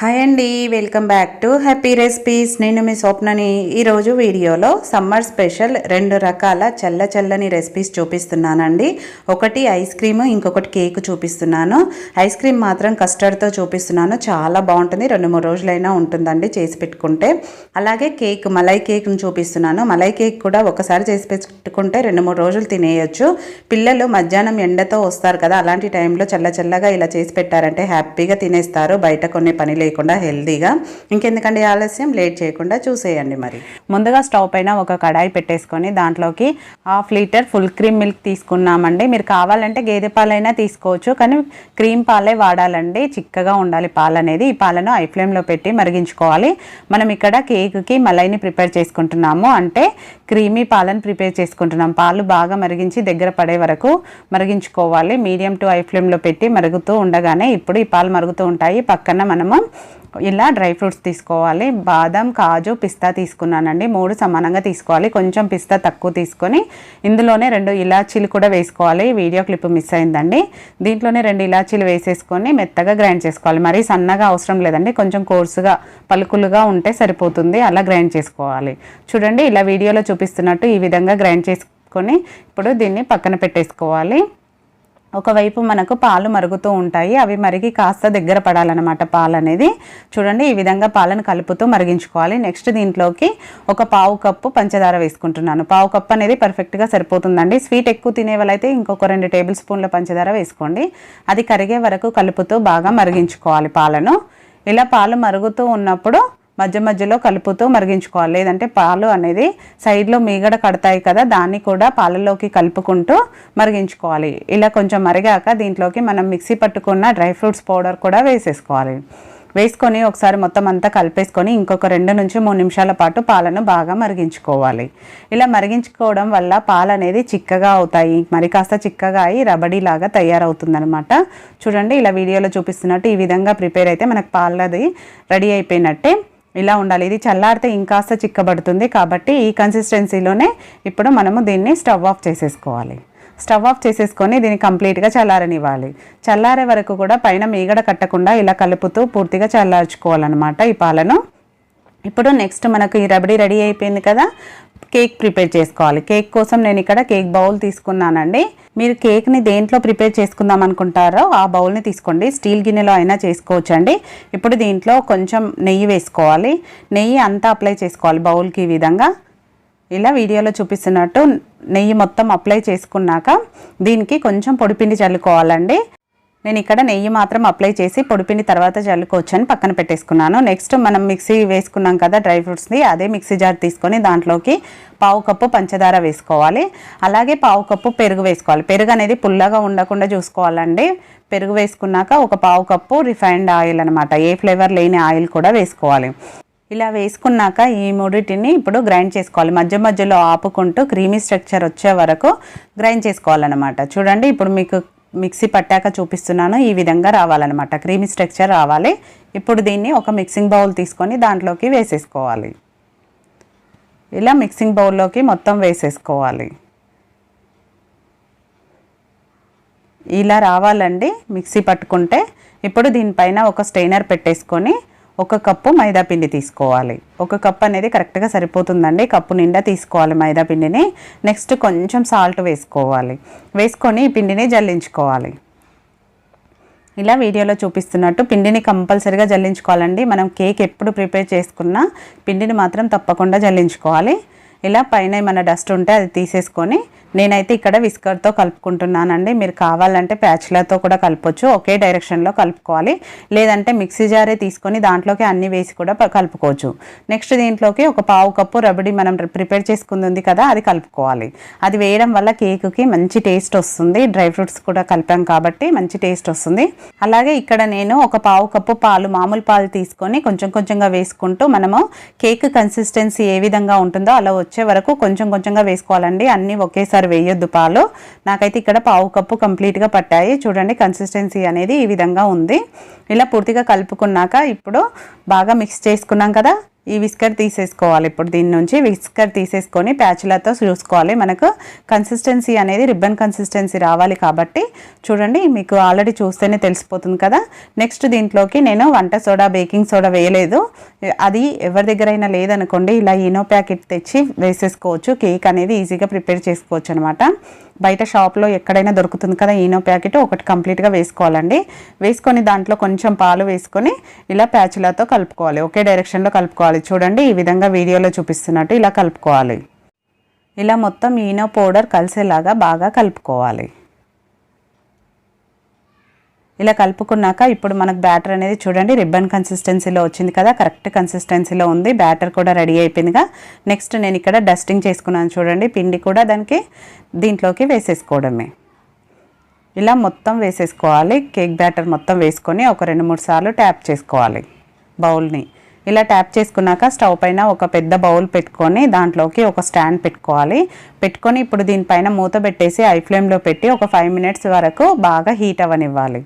Hi అండి welcome back to happy recipes. నేను మీ స్వప్నని ఈరోజు వీడియోలో సమ్మర్ స్పెషల్ రెండు రకాల చల్ల చల్లని రెసిపీస్ చూపిస్తున్నానండి. ఒకటి ఐస్ క్రీమ్ ఇంకొకటి కేక్ చూపిస్తున్నాను. ఐస్ క్రీమ్ మాత్రం కస్టర్డ్తో చూపిస్తున్నాను. చాలా బాగుంటుంది రెండు మూడు రోజులైనా ఉంటుందండి చేసి పెట్టుకుంటే. అలాగే కేక్ మలై కేక్ను చూపిస్తున్నాను. మలై కేక్ కూడా ఒకసారి చేసి పెట్టుకుంటే రెండు మూడు రోజులు తినేయొచ్చు. పిల్లలు మధ్యాహ్నం ఎండతో వస్తారు కదా అలాంటి టైంలో చల్ల చల్లగా ఇలా చేసి పెట్టారంటే హ్యాపీగా తినేస్తారు. బయట కొన్ని పని లేకుండా హెల్తీగా ఇంకెందుకండి ఆలస్యం? లేట్ చేయకుండా చూసేయండి మరి. ముందుగా స్టవ్ పైన ఒక కడాయి పెట్టేసుకొని దాంట్లోకి half litre full cream milk తీసుకున్నామండి. మీరు కావాలంటే గేదె పాలైనా తీసుకోవచ్చు కానీ క్రీమ్ పాలే వాడాలండి. చిక్కగా ఉండాలి పాలు అనేది ఈ పాలను ఐ ఫ్లేమ్లో పెట్టి మరిగించుకోవాలి. మనం ఇక్కడ కేక్కి మలైని ప్రిపేర్ చేసుకుంటున్నాము. అంటే క్రీమీ పాలను ప్రిపేర్ చేసుకుంటున్నాం. పాలు బాగా మరిగించి దగ్గర పడే వరకు మరిగించుకోవాలి. మీడియం టు ఐ ఫ్లేమ్లో పెట్టి మరుగుతూ ఉండగానే ఇప్పుడు ఈ పాలు మరుగుతూ ఉంటాయి. పక్కన మనము ఇలా డ్రై ఫ్రూట్స్ తీసుకోవాలి. బాదం కాజు పిస్తా తీసుకున్నానండి. మూడు సమానంగా తీసుకోవాలి. కొంచెం పిస్తా తక్కువ తీసుకొని ఇందులోనే రెండు ఇలాచీలు కూడా వేసుకోవాలి. వీడియో క్లిప్ మిస్ అయిందండి. దీంట్లోనే రెండు ఇలాచీలు వేసేసుకొని మెత్తగా గ్రైండ్ చేసుకోవాలి. మరీ సన్నగా అవసరం లేదండి. కొంచెం కోర్సుగా పలుకులుగా ఉంటే సరిపోతుంది. అలా గ్రైండ్ చేసుకోవాలి. చూడండి ఇలా వీడియోలో చూపిస్తున్నట్టు ఈ విధంగా గ్రైండ్ చేసుకొని ఇప్పుడు దీన్ని పక్కన పెట్టేసుకోవాలి. ఒకవైపు మనకు పాలు మరుగుతూ ఉంటాయి అవి మరిగి కాస్త దగ్గర పడాలన్నమాట పాలు అనేది చూడండి ఈ విధంగా పాలను కలుపుతూ మరిగించుకోవాలి. నెక్స్ట్ దీంట్లోకి ఒక పావు కప్పు పంచదార వేసుకుంటున్నాను. పావు కప్పు అనేది పర్ఫెక్ట్గా సరిపోతుందండి. స్వీట్ ఎక్కువ తినే వాళ్ళైతే ఇంకొక రెండు టేబుల్ స్పూన్ల పంచదార వేసుకోండి. అది కరిగే వరకు కలుపుతూ బాగా మరిగించుకోవాలి పాలను. ఇలా పాలు మరుగుతూ ఉన్నప్పుడు మధ్య మధ్యలో కలుపుతూ మరిగించుకోవాలి. లేదంటే పాలు అనేది సైడ్లో మీగడ కడతాయి కదా దాన్ని కూడా పాలలోకి కలుపుకుంటూ మరిగించుకోవాలి. ఇలా కొంచెం మరిగాక దీంట్లోకి మనం మిక్సీ పట్టుకున్న డ్రై ఫ్రూట్స్ పౌడర్ కూడా వేసేసుకోవాలి. వేసుకొని ఒకసారి మొత్తం అంతా కలిపేసుకొని ఇంకొక రెండు నుంచి మూడు నిమిషాల పాటు పాలను బాగా మరిగించుకోవాలి. ఇలా మరిగించుకోవడం వల్ల పాలు అనేది చిక్కగా అవుతాయి. మరి కాస్త చిక్కగా అయి రబడీలాగా తయారవుతుందనమాట చూడండి ఇలా వీడియోలో చూపిస్తున్నట్టు ఈ విధంగా ప్రిపేర్ అయితే మనకు పాలది రెడీ అయిపోయినట్టే. ఇలా ఉండాలి. ఇది చల్లారితే ఇంకాస్త చిక్కబడుతుంది కాబట్టి ఈ కన్సిస్టెన్సీలోనే ఇప్పుడు మనము దీన్ని స్టవ్ ఆఫ్ చేసేసుకోవాలి. స్టవ్ ఆఫ్ చేసేసుకొని దీన్ని కంప్లీట్గా చల్లారనివ్వాలి. చల్లారే వరకు కూడా పైన మీగడ కట్టకుండా ఇలా కలుపుతూ పూర్తిగా చల్లార్చుకోవాలన్నమాట ఈ పాలను. ఇప్పుడు నెక్స్ట్ మనకు ఈ రబడీ రెడీ అయిపోయింది కదా. కేక్ ప్రిపేర్ చేసుకోవాలి. కేక్ కోసం నేను ఇక్కడ కేక్ బౌల్ తీసుకున్నానండి. మీరు కేక్ని దేంట్లో ప్రిపేర్ చేసుకుందాం అనుకుంటారో ఆ బౌల్ని తీసుకోండి. స్టీల్ గిన్నెలో అయినా చేసుకోవచ్చు అండి ఇప్పుడు దీంట్లో కొంచెం నెయ్యి వేసుకోవాలి. నెయ్యి అంతా అప్లై చేసుకోవాలి బౌల్కి ఈ విధంగా. ఇలా వీడియోలో చూపిస్తున్నట్టు నెయ్యి మొత్తం అప్లై చేసుకున్నాక దీనికి కొంచెం పొడిపిండి చల్లుకోవాలండి. నేను ఇక్కడ నెయ్యి మాత్రం అప్లై చేసి పొడిపిండి తర్వాత చల్లుకోవచ్చు అని పక్కన పెట్టేసుకున్నాను. నెక్స్ట్ మనం మిక్సీ వేసుకున్నాం కదా డ్రై ఫ్రూట్స్ని అదే మిక్సీ జార్ తీసుకొని దాంట్లోకి పావు కప్పు పంచదార వేసుకోవాలి. అలాగే పావు కప్పు పెరుగు వేసుకోవాలి. పెరుగు అనేది పుల్లగా ఉండకుండా చూసుకోవాలండి. పెరుగు వేసుకున్నాక ఒక పావు కప్పు రిఫైన్డ్ ఆయిల్ అనమాట ఏ ఫ్లేవర్ లేని ఆయిల్ కూడా వేసుకోవాలి. ఇలా వేసుకున్నాక ఈ మూడింటిని ఇప్పుడు గ్రైండ్ చేసుకోవాలి. మధ్య మధ్యలో ఆపుకుంటూ క్రీమీ స్ట్రక్చర్ వచ్చే వరకు గ్రైండ్ చేసుకోవాలన్నమాట. చూడండి ఇప్పుడు మీకు మిక్సీ పట్టాక చూపిస్తున్నాను. ఈ విధంగా రావాలన్నమాట. క్రీమీ స్ట్రక్చర్ రావాలి. ఇప్పుడు దీన్ని ఒక మిక్సింగ్ బౌల్ తీసుకొని దాంట్లోకి వేసేసుకోవాలి. ఇలా మిక్సింగ్ బౌల్లోకి మొత్తం వేసేసుకోవాలి. ఇలా రావాలండి. మిక్సీ పట్టుకుంటే ఇప్పుడు దీనిపైన ఒక స్టెయినర్ పెట్టేసుకొని ఒక కప్పు మైదా పిండి తీసుకోవాలి. ఒక కప్ అనేది కరెక్ట్గా సరిపోతుందండి. కప్పు నిండా తీసుకోవాలి మైదా పిండిని. నెక్స్ట్ కొంచెం సాల్ట్ వేసుకోవాలి. వేసుకొని ఈ పిండిని జల్లించుకోవాలి. ఇలా వీడియోలో చూపిస్తున్నట్టు పిండిని కంపల్సరిగా జల్లించుకోవాలండి. మనం కేక్ ఎప్పుడు ప్రిపేర్ చేసుకున్నా పిండిని మాత్రం తప్పకుండా జల్లించుకోవాలి. ఇలా పైన ఏమైనా డస్ట్ ఉంటే అది తీసేసుకొని నేనైతే ఇక్కడ విస్కర్తో కలుపుకుంటున్నానండి. మీరు కావాలంటే ప్యాచ్లతో కూడా కలపొచ్చు. ఒకే డైరెక్షన్లో కలుపుకోవాలి. లేదంటే మిక్సీ జారే తీసుకొని దాంట్లోకి అన్ని వేసి కూడా కలుపుకోవచ్చు. నెక్స్ట్ దీంట్లోకి ఒక పావు కప్పు రబడి మనం ప్రిపేర్ చేసుకుంది కదా అది కలుపుకోవాలి. అది వేయడం వల్ల కేకుకి మంచి టేస్ట్ వస్తుంది. డ్రై ఫ్రూట్స్ కూడా కలిపాం కాబట్టి మంచి టేస్ట్ వస్తుంది. అలాగే ఇక్కడ నేను ఒక పావు కప్పు పాలు మామూలు పాలు తీసుకొని కొంచెం కొంచెంగా వేసుకుంటూ మనము కేక్ కన్సిస్టెన్సీ ఏ విధంగా ఉంటుందో అలా వచ్చే వరకు కొంచెం కొంచెంగా వేసుకోవాలండి. అన్నీ ఒకేసారి వేయొద్దు పాలు. నాకైతే ఇక్కడ పావు కప్పు కంప్లీట్గా పట్టాయి. చూడండి కన్సిస్టెన్సీ అనేది ఈ విధంగా ఉంది. ఇలా పూర్తిగా కలుపుకున్నాక ఇప్పుడు బాగా మిక్స్ చేసుకున్నాం కదా. ఈ విస్కర్ తీసేసుకోవాలి. ఇప్పుడు దీని నుంచి విస్కర్ తీసేసుకొని ప్యాచ్లతో చూసుకోవాలి. మనకు కన్సిస్టెన్సీ అనేది రిబ్బన్ కన్సిస్టెన్సీ రావాలి కాబట్టి చూడండి మీకు ఆల్రెడీ చూస్తేనే తెలిసిపోతుంది కదా. నెక్స్ట్ దీంట్లోకి నేను వంట సోడా బేకింగ్ సోడా వేయలేదు. అది ఎవరి దగ్గరైనా లేదనుకోండి ఇలా ఈనో ప్యాకెట్ తెచ్చి వేసేసుకోవచ్చు. కేక్ అనేది ఈజీగా ప్రిపేర్ చేసుకోవచ్చు అనమాట బయట షాప్లో ఎక్కడైనా దొరుకుతుంది కదా ఈనో ప్యాకెట్ ఒకటి కంప్లీట్గా వేసుకోవాలండి. వేసుకొని దాంట్లో కొంచెం పాలు వేసుకొని ఇలా ప్యాచులతో కలుపుకోవాలి. ఒకే డైరెక్షన్లో కలుపుకోవాలి. చూడండి ఈ విధంగా వీడియోలో చూపిస్తున్నట్టు ఇలా కలుపుకోవాలి. ఇలా మొత్తం ఈనో పౌడర్ కలిసేలాగా బాగా కలుపుకోవాలి. ఇలా కలుపుకున్నాక ఇప్పుడు మనకు బ్యాటర్ అనేది చూడండి రిబ్బన్ కన్సిస్టెన్సీలో వచ్చింది కదా కరెక్ట్ కన్సిస్టెన్సీలో ఉంది. బ్యాటర్ కూడా రెడీ అయిపోయిందిగా. నెక్స్ట్ నేను ఇక్కడ డస్టింగ్ చేసుకున్నాను చూడండి పిండి కూడా దానికి దీంట్లోకి వేసేసుకోవడమే. ఇలా మొత్తం వేసేసుకోవాలి కేక్ బ్యాటర్ మొత్తం వేసుకొని ఒక రెండు మూడు సార్లు ట్యాప్ చేసుకోవాలి బౌల్ని. ఇలా ట్యాప్ చేసుకున్నాక స్టవ్ పైన ఒక పెద్ద బౌల్ పెట్టుకొని దాంట్లోకి ఒక స్టాండ్ పెట్టుకోవాలి. పెట్టుకొని ఇప్పుడు దీనిపైన మూత పెట్టేసి ఐ ఫ్లేమ్లో పెట్టి ఒక ఫైవ్ మినిట్స్ వరకు బాగా హీట్ అవ్వనివ్వాలి.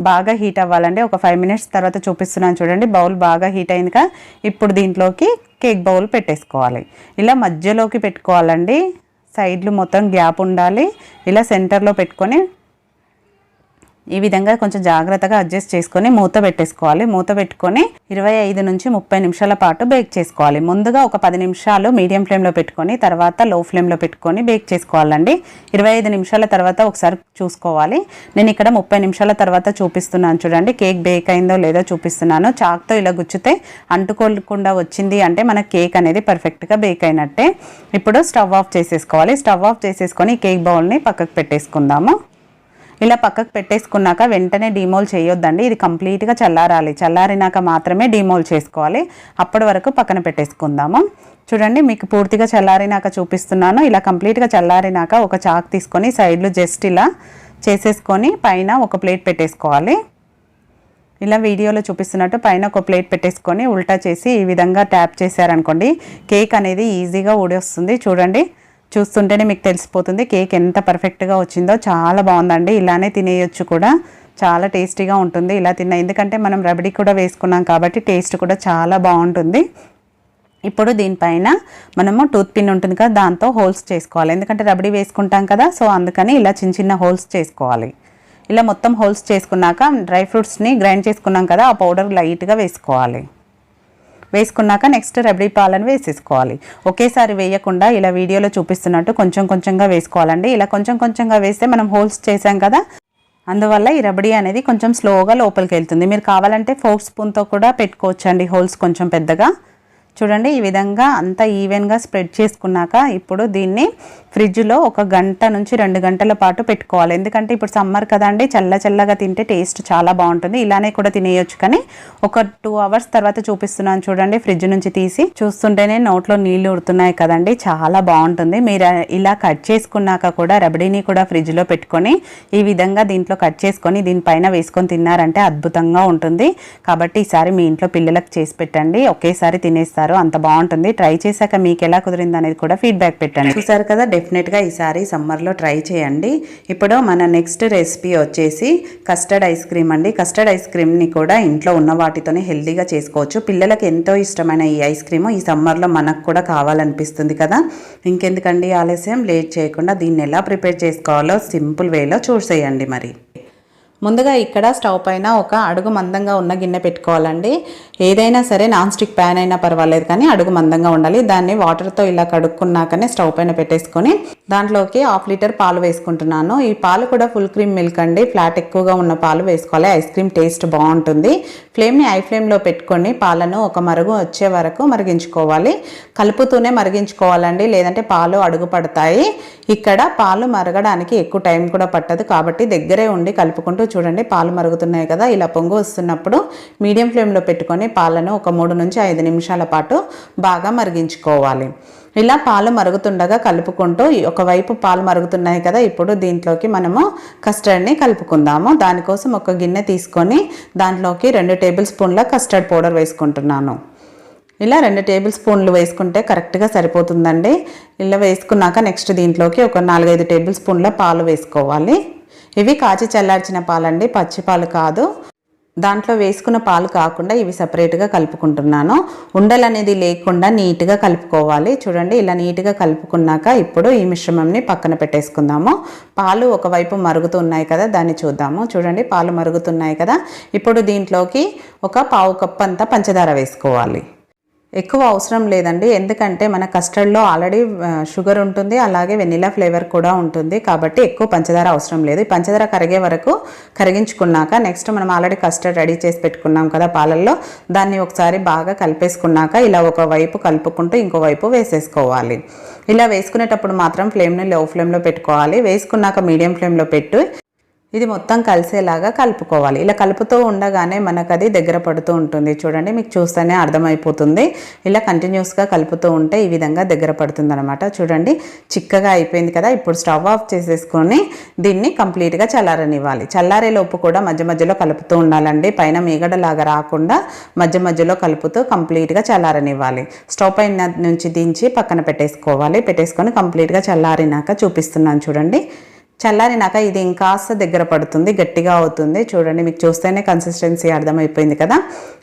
బాగా హీట్ అవ్వాలండి. ఒక ఫైవ్ మినిట్స్ తర్వాత చూపిస్తున్నాను చూడండి. బౌల్ బాగా హీట్ అయిందిగా ఇప్పుడు దీంట్లోకి కేక్ బౌల్ పెట్టేసుకోవాలి. ఇలా మధ్యలోకి పెట్టుకోవాలండి. సైడ్లు మొత్తం గ్యాప్ ఉండాలి. ఇలా సెంటర్లో పెట్టుకొని ఈ విధంగా కొంచెం జాగ్రత్తగా అడ్జస్ట్ చేసుకొని మూత పెట్టేసుకోవాలి. మూత పెట్టుకొని ఇరవై ఐదు నుంచి ముప్పై నిమిషాల పాటు బేక్ చేసుకోవాలి. ముందుగా ఒక పది నిమిషాలు మీడియం ఫ్లేమ్లో పెట్టుకొని తర్వాత లో ఫ్లేమ్లో పెట్టుకొని బేక్ చేసుకోవాలండి. ఇరవై ఐదు నిమిషాల తర్వాత ఒకసారి చూసుకోవాలి. నేను ఇక్కడ ముప్పై నిమిషాల తర్వాత చూపిస్తున్నాను చూడండి. కేక్ బేక్ అయిందో లేదో చూపిస్తున్నాను. చాక్తో ఇలా గుచ్చితే అంటుకోకుండా వచ్చింది అంటే మన కేక్ అనేది పర్ఫెక్ట్గా బేక్ అయినట్టే. ఇప్పుడు స్టవ్ ఆఫ్ చేసేసుకోవాలి. స్టవ్ ఆఫ్ చేసేసుకొని కేక్ బౌల్ని పక్కకు పెట్టేసుకుందాము. ఇలా పక్కకు పెట్టేసుకున్నాక వెంటనే డీమోల్ చేయొద్దండి. ఇది కంప్లీట్గా చల్లారాలి. చల్లారినాక మాత్రమే డీమోల్ చేసుకోవాలి. అప్పటి వరకు పక్కన పెట్టేసుకుందాము. చూడండి మీకు పూర్తిగా చల్లారినాక చూపిస్తున్నాను. ఇలా కంప్లీట్గా చల్లారినాక ఒక చాక్ తీసుకొని సైడ్లు జస్ట్ ఇలా చేసేసుకొని పైన ఒక ప్లేట్ పెట్టేసుకోవాలి. ఇలా వీడియోలో చూపిస్తున్నట్టు పైన ఒక ప్లేట్ పెట్టేసుకొని ఉల్టా చేసి ఈ విధంగా ట్యాప్ చేశారనుకోండి కేక్ అనేది ఈజీగా ఊడొస్తుంది. చూడండి చూస్తుంటేనే మీకు తెలిసిపోతుంది కేక్ ఎంత పర్ఫెక్ట్గా వచ్చిందో. చాలా బాగుందండి. ఇలానే తినేయొచ్చు కూడా. చాలా టేస్టీగా ఉంటుంది ఇలా తిన్నా. ఎందుకంటే మనం రబడీ కూడా వేసుకున్నాం కాబట్టి టేస్ట్ కూడా చాలా బాగుంటుంది. ఇప్పుడు దీనిపైన మనము టూత్ పిన్ ఉంటుంది కదా దాంతో హోల్స్ చేసుకోవాలి. ఎందుకంటే రబడీ వేసుకుంటాం కదా సో అందుకని ఇలా చిన్న చిన్న హోల్స్ చేసుకోవాలి. ఇలా మొత్తం హోల్స్ చేసుకున్నాక డ్రై ఫ్రూట్స్ని గ్రైండ్ చేసుకున్నాం కదా ఆ పౌడర్ లైట్గా వేసుకోవాలి. వేసుకున్నాక నెక్స్ట్ రబడీ పాలను వేసేసుకోవాలి. ఒకేసారి వేయకుండా ఇలా వీడియోలో చూపిస్తున్నట్టు కొంచెం కొంచెంగా వేసుకోవాలండి. ఇలా కొంచెం కొంచెంగా వేస్తే మనం హోల్స్ చేసాం కదా? అందువల్ల ఈ రబడీ అనేది కొంచెం స్లోగా లోపలికి వెళ్తుంది. మీరు కావాలంటే ఫోర్క్ స్పూన్తో కూడా పెట్టుకోవచ్చండి హోల్స్ కొంచెం పెద్దగా. చూడండి ఈ విధంగా అంతా ఈవెన్గా స్ప్రెడ్ చేసుకున్నాక ఇప్పుడు దీన్ని ఫ్రిడ్జ్లో ఒక గంట నుంచి రెండు గంటల పాటు పెట్టుకోవాలి. ఎందుకంటే ఇప్పుడు సమ్మర్ కదండి చల్ల చల్లగా తింటే టేస్ట్ చాలా బాగుంటుంది. ఇలానే కూడా తినేయొచ్చు. కానీ ఒక టూ అవర్స్ తర్వాత చూపిస్తున్నాను చూడండి ఫ్రిడ్జ్ నుంచి తీసి. చూస్తుంటేనే నోట్లో నీళ్ళు ఉడుతున్నాయి కదండి చాలా బాగుంటుంది. మీరు ఇలా కట్ చేసుకున్నాక కూడా రబడీని కూడా ఫ్రిడ్జ్లో పెట్టుకొని ఈ విధంగా దీంట్లో కట్ చేసుకొని దీనిపైన వేసుకొని తిన్నారంటే అద్భుతంగా ఉంటుంది. కాబట్టి ఈసారి మీ ఇంట్లో పిల్లలకు చేసి పెట్టండి. ఒకేసారి తినేస్తారు. అంత బాగుంటుంది. ట్రై చేశాక మీకు ఎలా కుదిరింది అనేది కూడా ఫీడ్బ్యాక్ పెట్టండి. చూసారు కదా డెఫినెట్గా ఈసారి సమ్మర్లో ట్రై చేయండి. ఇప్పుడు మన నెక్స్ట్ రెసిపీ వచ్చేసి కస్టర్డ్ ఐస్ క్రీమ్ అండి. కస్టర్డ్ ఐస్ క్రీమ్ని కూడా ఇంట్లో ఉన్న వాటితోనే హెల్దీగా చేసుకోవచ్చు. పిల్లలకి ఎంతో ఇష్టమైన ఈ ఐస్ క్రీమ్ ఈ సమ్మర్లో మనకు కూడా కావాలనిపిస్తుంది కదా. ఇంకెందుకండి ఆలస్యం లేట్ చేయకుండా దీన్ని ఎలా ప్రిపేర్ చేసుకోవాలో సింపుల్ వేలో చూసేయండి మరి. ముందుగా ఇక్కడ స్టవ్ పైన ఒక అడుగు మందంగా ఉన్న గిన్నె పెట్టుకోవాలండి. ఏదైనా సరే నాన్ స్టిక్ ప్యాన్ అయినా పర్వాలేదు కానీ అడుగు మందంగా ఉండాలి. దాన్ని వాటర్తో ఇలా కడుక్కున్నాకనే స్టవ్ పైన పెట్టేసుకొని దాంట్లోకి హాఫ్ లీటర్ పాలు వేసుకుంటున్నాను. ఈ పాలు కూడా ఫుల్ క్రీమ్ మిల్క్ అండి. ఫ్లాట్ ఎక్కువగా ఉన్న పాలు వేసుకోవాలి. ఐస్ క్రీమ్ టేస్ట్ బాగుంటుంది. ఫ్లేమ్ని ఐ ఫ్లేమ్లో పెట్టుకొని పాలను ఒక మరుగు వచ్చే వరకు మరిగించుకోవాలి. కలుపుతూనే మరిగించుకోవాలండి. లేదంటే పాలు అడుగు పడతాయి. ఇక్కడ పాలు మరగడానికి ఎక్కువ టైం కూడా పట్టదు. కాబట్టి దగ్గరే ఉండి కలుపుకుంటూ చూడండి పాలు మరుగుతున్నాయి కదా ఇలా పొంగు వస్తున్నప్పుడు మీడియం ఫ్లేమ్లో పెట్టుకొని పాలను ఒక మూడు నుంచి ఐదు నిమిషాల పాటు బాగా మరిగించుకోవాలి. ఇలా పాలు మరుగుతుండగా కలుపుకుంటూ ఒకవైపు పాలు మరుగుతున్నాయి కదా ఇప్పుడు దీంట్లోకి మనము కస్టర్డ్ని కలుపుకుందాము. దానికోసం ఒక గిన్నె తీసుకొని దాంట్లోకి రెండు టేబుల్ స్పూన్ల కస్టర్డ్ పౌడర్ వేసుకుంటున్నాను. ఇలా రెండు టేబుల్ స్పూన్లు వేసుకుంటే కరెక్ట్గా సరిపోతుందండి. ఇలా వేసుకున్నాక నెక్స్ట్ దీంట్లోకి ఒక నాలుగైదు టేబుల్ స్పూన్ల పాలు వేసుకోవాలి. ఇవి కాచి చల్లార్చిన పాలండి పచ్చి పాలు కాదు. దాంట్లో వేసుకున్న పాలు కాకుండా ఇవి సపరేట్గా కలుపుకుంటున్నాను. ఉండలు అనేది లేకుండా నీట్గా కలుపుకోవాలి. చూడండి ఇలా నీట్గా కలుపుకున్నాక ఇప్పుడు ఈ మిశ్రమంని పక్కన పెట్టేసుకుందాము. పాలు ఒకవైపు మరుగుతున్నాయి కదా దాన్ని చూద్దాము. చూడండి పాలు మరుగుతున్నాయి కదా. ఇప్పుడు దీంట్లోకి ఒక పావు కప్పు అంతా పంచదార వేసుకోవాలి. ఎక్కువ అవసరం లేదండి. ఎందుకంటే మన కస్టర్డ్లో ఆల్రెడీ షుగర్ ఉంటుంది అలాగే వెనిలా ఫ్లేవర్ కూడా ఉంటుంది. కాబట్టి ఎక్కువ పంచదార అవసరం లేదు. ఈ పంచదార కరిగే వరకు కరిగించుకున్నాక నెక్స్ట్ మనం ఆల్రెడీ కస్టర్డ్ రెడీ చేసి పెట్టుకున్నాం కదా పాలల్లో దాన్ని ఒకసారి బాగా కలిపేసుకున్నాక ఇలా ఒక వైపు కలుపుకుంటూ ఇంకో వైపు వేసేసుకోవాలి. ఇలా వేసుకునేటప్పుడు మాత్రం ఫ్లేమ్ని లో ఫ్లేమ్లో పెట్టుకోవాలి. వేసుకున్నాక మీడియం ఫ్లేమ్లో పెట్టు. ఇది మొత్తం కలిసేలాగా కలుపుకోవాలి. ఇలా కలుపుతూ ఉండగానే మనకు అది దగ్గర పడుతూ ఉంటుంది. చూడండి మీకు చూస్తేనే అర్థమైపోతుంది. ఇలా కంటిన్యూస్గా కలుపుతూ ఉంటే ఈ విధంగా దగ్గర పడుతుంది అనమాట చూడండి చిక్కగా అయిపోయింది కదా. ఇప్పుడు స్టవ్ ఆఫ్ చేసేసుకొని దీన్ని కంప్లీట్గా చల్లారనివ్వాలి. చల్లారే లోపు కూడా మధ్య మధ్యలో కలుపుతూ ఉండాలండి. పైన మీగడలాగా రాకుండా మధ్య మధ్యలో కలుపుతూ కంప్లీట్గా చల్లారనివ్వాలి. స్టవ్ పైన నుంచి దించి పక్కన పెట్టేసుకోవాలి. పెట్టేసుకొని కంప్లీట్గా చల్లారినాక చూపిస్తున్నాను చూడండి. చల్లారినాక ఇది ఇంకాస్త దగ్గర పడుతుంది గట్టిగా అవుతుంది. చూడండి మీకు చూస్తేనే కన్సిస్టెన్సీ అర్థమైపోయింది కదా?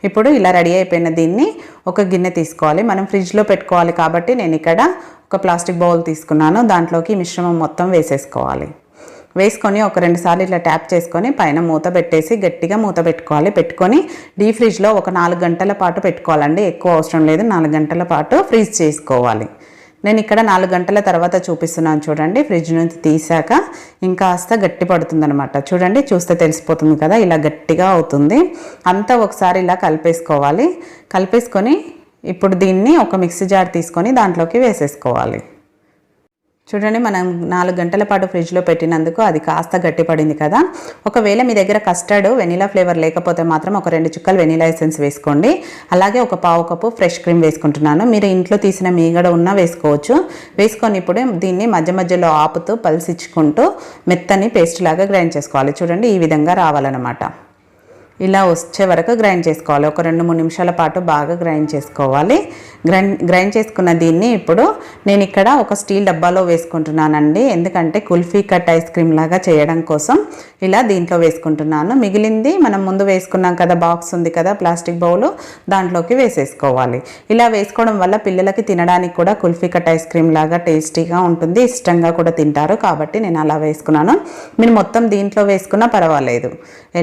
ఇప్పుడు ఇలా రెడీ అయిపోయిన దీన్ని ఒక గిన్నె తీసుకోవాలి. మనం ఫ్రిడ్జ్లో పెట్టుకోవాలి కాబట్టి నేను ఇక్కడ ఒక ప్లాస్టిక్ బౌల్ తీసుకున్నాను. దాంట్లోకి మిశ్రమం మొత్తం వేసేసుకోవాలి. వేసుకొని ఒక రెండు సార్లు ఇట్లా ట్యాప్ చేసుకొని పైన మూత పెట్టేసి గట్టిగా మూత పెట్టుకోవాలి. పెట్టుకొని డీ ఫ్రిడ్జ్లో ఒక నాలుగు గంటల పాటు పెట్టుకోవాలండి. ఎక్కువ అవసరం లేదు. నాలుగు గంటల పాటు ఫ్రీజ్ చేసుకోవాలి. నేను ఇక్కడ నాలుగు గంటల తర్వాత చూపిస్తున్నాను చూడండి. ఫ్రిడ్జ్ నుంచి తీసాక ఇంకాస్త గట్టి పడుతుందనమాట చూడండి చూస్తే తెలిసిపోతుంది కదా ఇలా గట్టిగా అవుతుంది. అంతా ఒకసారి ఇలా కలిపేసుకోవాలి. కలిపేసుకొని ఇప్పుడు దీన్ని ఒక మిక్సీ జార్ తీసుకొని దాంట్లోకి వేసేసుకోవాలి. చూడండి మనం నాలుగు గంటల పాటు ఫ్రిడ్జ్లో పెట్టినందుకు అది కాస్త గట్టిపడింది కదా. ఒకవేళ మీ దగ్గర కస్టర్డ్ వెనీలా ఫ్లేవర్ లేకపోతే మాత్రం ఒక రెండు చుక్కలు వెనీలా ఎసెన్స్ వేసుకోండి. అలాగే ఒక పావు కప్పు ఫ్రెష్ క్రీమ్ వేసుకుంటున్నాను. మీరు ఇంట్లో తీసిన మీగడ ఉన్నా వేసుకోవచ్చు. వేసుకొని ఇప్పుడు దీన్ని మధ్య మధ్యలో ఆపుతూ పలిసిచ్చుకుంటూ మెత్తని పేస్ట్ లాగా గ్రైండ్ చేసుకోవాలి. చూడండి ఈ విధంగా రావాలన్నమాట. ఇలా వచ్చే వరకు గ్రైండ్ చేసుకోవాలి. ఒక రెండు మూడు నిమిషాల పాటు బాగా గ్రైండ్ చేసుకోవాలి. గ్రైండ్ గ్రైండ్ చేసుకున్న దీన్ని ఇప్పుడు నేను ఇక్కడ ఒక స్టీల్ డబ్బాలో వేసుకుంటున్నానండి. ఎందుకంటే కుల్ఫీ కట్ ఐస్ క్రీమ్ లాగా చేయడం కోసం ఇలా దీంట్లో వేసుకుంటున్నాను. మిగిలింది మనం ముందు వేసుకున్నాం కదా బాక్స్ ఉంది కదా ప్లాస్టిక్ బౌల్ దాంట్లోకి వేసేసుకోవాలి. ఇలా వేసుకోవడం వల్ల పిల్లలకి తినడానికి కూడా కుల్ఫీ కట్ ఐస్ క్రీమ్ లాగా టేస్టీగా ఉంటుంది. ఇష్టంగా కూడా తింటారు. కాబట్టి నేను అలా వేసుకున్నాను. మీరు మొత్తం దీంట్లో వేసుకున్నా పర్వాలేదు.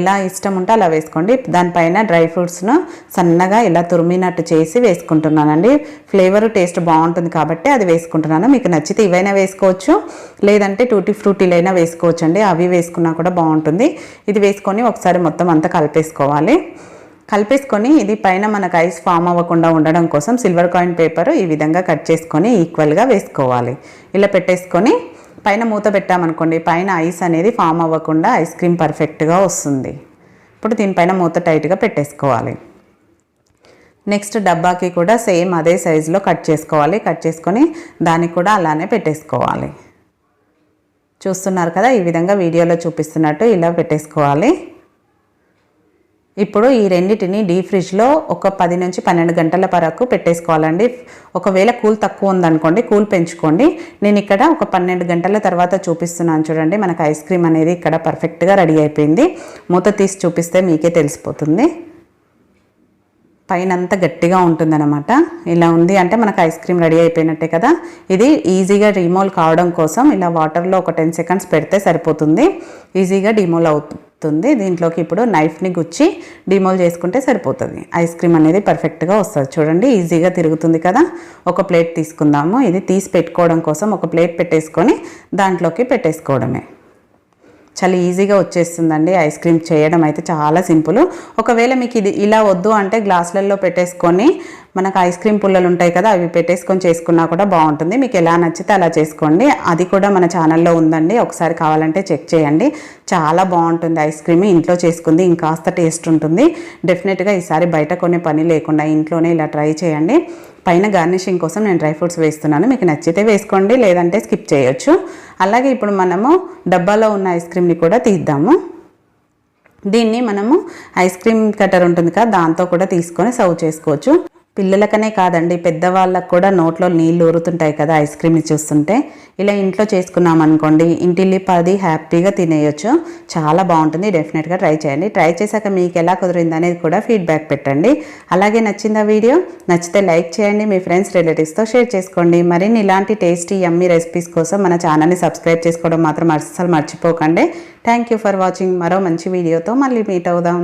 ఎలా ఇష్టం ఉంటే అలా వేసుకోండి. దానిపైన డ్రై ఫ్రూట్స్ను సన్నగా ఇలా తురిమినట్టు చేసి వేసుకుంటున్నానండి. ఫ్లేవర్ టేస్ట్ బాగుంటుంది కాబట్టి అది వేసుకుంటున్నాను. మీకు నచ్చితే ఇవైనా వేసుకోవచ్చు. లేదంటే టూటీ ఫ్రూటీలైనా వేసుకోవచ్చు అండి అవి వేసుకున్నా కూడా బాగుంటుంది. ఇది వేసుకొని ఒకసారి మొత్తం అంతా కలిపేసుకోవాలి. కలిపేసుకొని ఇది పైన మనకు ఐస్ ఫామ్ అవ్వకుండా ఉండడం కోసం సిల్వర్ కాయిన్ పేపర్ ఈ విధంగా కట్ చేసుకొని ఈక్వల్గా వేసుకోవాలి. ఇలా పెట్టేసుకొని పైన మూత పెట్టామనుకోండి పైన ఐస్ అనేది ఫామ్ అవ్వకుండా ఐస్ క్రీమ్ పర్ఫెక్ట్గా వస్తుంది. ఇప్పుడు దీనిపైన మూత టైట్గా పెట్టేసుకోవాలి. నెక్స్ట్ డబ్బాకి కూడా సేమ్ అదే సైజులో కట్ చేసుకోవాలి. కట్ చేసుకొని దానికి కూడా అలానే పెట్టేసుకోవాలి. చూస్తున్నారు కదా? ఈ విధంగా వీడియోలో చూపిస్తున్నట్టు ఇలా పెట్టేసుకోవాలి. ఇప్పుడు ఈ రెండింటిని డీ ఫ్రిడ్జ్లో ఒక పది నుంచి పన్నెండు గంటల వరకు పెట్టేసుకోవాలండి. ఒకవేళ కూల్ తక్కువ ఉందనుకోండి కూల్ పెంచుకోండి. నేను ఇక్కడ ఒక పన్నెండు గంటల తర్వాత చూపిస్తున్నాను చూడండి. మనకు ఐస్ క్రీమ్ అనేది ఇక్కడ పర్ఫెక్ట్గా రెడీ అయిపోయింది. మూత తీసి చూపిస్తే మీకే తెలిసిపోతుంది. పైన అంతా గట్టిగా ఉంటుందన్నమాట. ఇలా ఉంది అంటే మనకు ఐస్ క్రీమ్ రెడీ అయిపోయినట్టే కదా. ఇది ఈజీగా డిమోల్ కావడం కోసం ఇలా వాటర్లో ఒక టెన్ సెకండ్స్ పెడితే సరిపోతుంది. ఈజీగా డిమోల్ అవుతుంది దీంట్లోకి ఇప్పుడు నైఫ్ని గుచ్చి డిమోల్ చేసుకుంటే సరిపోతుంది. ఐస్ క్రీమ్ అనేది పర్ఫెక్ట్గా వస్తుంది. చూడండి ఈజీగా తిరుగుతుంది కదా. ఒక ప్లేట్ తీసుకుందాము. ఇది తీసి పెట్టుకోవడం కోసం ఒక ప్లేట్ పెట్టేసుకొని దాంట్లోకి పెట్టేసుకోవడమే. చాలా ఈజీగా వచ్చేస్తుందండి ఐస్ క్రీమ్ చేయడం అయితే చాలా సింపుల్. ఒకవేళ మీకు ఇది ఇలా వద్దు అంటే గ్లాసులలో పెట్టేసుకొని మనకు ఐస్ క్రీమ్ పుల్లలు ఉంటాయి కదా అవి పెట్టేసుకొని చేసుకున్నా కూడా బాగుంటుంది. మీకు ఎలా నచ్చితే అలా చేసుకోండి. అది కూడా మన ఛానల్లో ఉందండి. ఒకసారి కావాలంటే చెక్ చేయండి. చాలా బాగుంటుంది ఐస్ క్రీమ్. ఇంట్లో చేసుకుంది ఇంకాస్త టేస్ట్ ఉంటుంది. డెఫినెట్గా ఈసారి బయట కొనే పని లేకుండా ఇంట్లోనే ఇలా ట్రై చేయండి. పైన గార్నిషింగ్ కోసం నేను డ్రై ఫ్రూట్స్ వేస్తున్నాను. మీకు నచ్చితే వేసుకోండి లేదంటే స్కిప్ చేయొచ్చు. అలాగే ఇప్పుడు మనము డబ్బాలో ఉన్న ఐస్ క్రీమ్ని కూడా తీద్దాము. దీన్ని మనము ఐస్ క్రీమ్ కటర్ ఉంటుంది కదా దాంతో కూడా తీసుకొని సర్వ్ చేసుకోవచ్చు. పిల్లలకనే కాదండి పెద్దవాళ్ళకు కూడా నోట్లో నీళ్ళు ఊరుతుంటాయి కదా ఐస్ క్రీమ్ని చూస్తుంటే. ఇలా ఇంట్లో చేసుకున్నాం అనుకోండి ఇంటిల్లి పది హ్యాపీగా తినేయొచ్చు. చాలా బాగుంటుంది డెఫినెట్గా ట్రై చేయండి. ట్రై చేశాక మీకు ఎలా కుదిరింది అనేది కూడా ఫీడ్బ్యాక్ పెట్టండి. అలాగే నచ్చిందా వీడియో? నచ్చితే లైక్ చేయండి మీ ఫ్రెండ్స్ రిలేటివ్స్తో షేర్ చేసుకోండి. మరిన్ని ఇలాంటి టేస్టీ యమ్మీ రెసిపీస్ కోసం మన ఛానల్ని సబ్స్క్రైబ్ చేసుకోవడం మాత్రం అస్సలు మర్చిపోకండి. Thank you for watching. మరో మంచి వీడియోతో మళ్ళీ మీట్ అవుదాం.